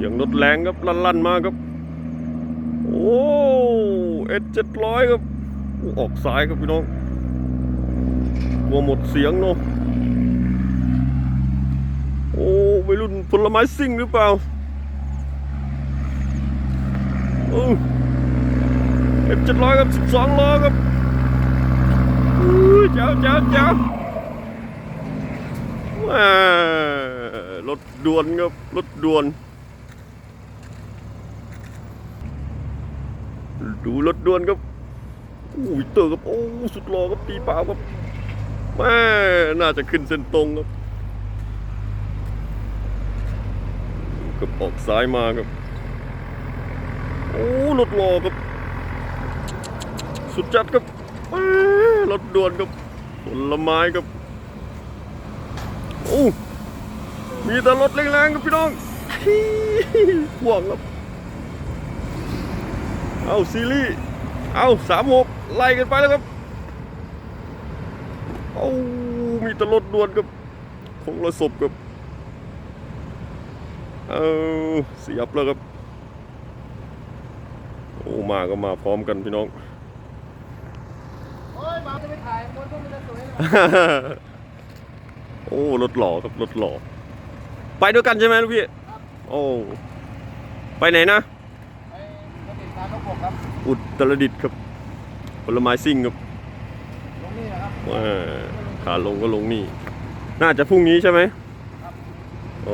สียงรถแรงครับลั่นๆมาครับ โอ้เอ็ดเจ็ดร้อยครับอออกซ้ายครับพี่น้องกลัวหมดเสียงเนาะโอ้ไม่รุ่นผลไม้ซิ่งหรือเปล่าเอ็ดเจ็ดร้อยครับสิบสองล้อครับอุ้ยเจ้าเจ้าเจ้าแหม่รถด่วนครับรถด่วน ดูรถด่วนครับอู้วิเตอร์ครับโอ้สุดหล่อครับตีเปล่าครับแม่น่าจะขึ้นเส้นตรงครับกับออกซ้ายมาครับโอ้รถหล่อครับ สุดจัดครับแม่รถด่วนครับผลไม้ครับโอ้มีแต่รถแรงๆครับพี่น้องห่วงครับ เอาซีรีส์เอาสามหกไล่กันไปแล้วครับเอามีแตรถด่วนกับของระศพกับเอาเสียบแล้วครับโอ้มาก็มาพร้อมกันพี่น้องโอ้ยมาจะไปถ่ายคนพวกมันจะสวยนะโอ้รถหล่อครับรถหล่อไปด้วยกันใช่ไหมลูกพี่โอ้ไปไหนนะ อุตรดิตถ์ครับ ผลไม้ซิ่งครับลงนี่นะครับว่าขาลงก็ลงนี่ น่าจะพรุ่งนี้ใช่ไหมค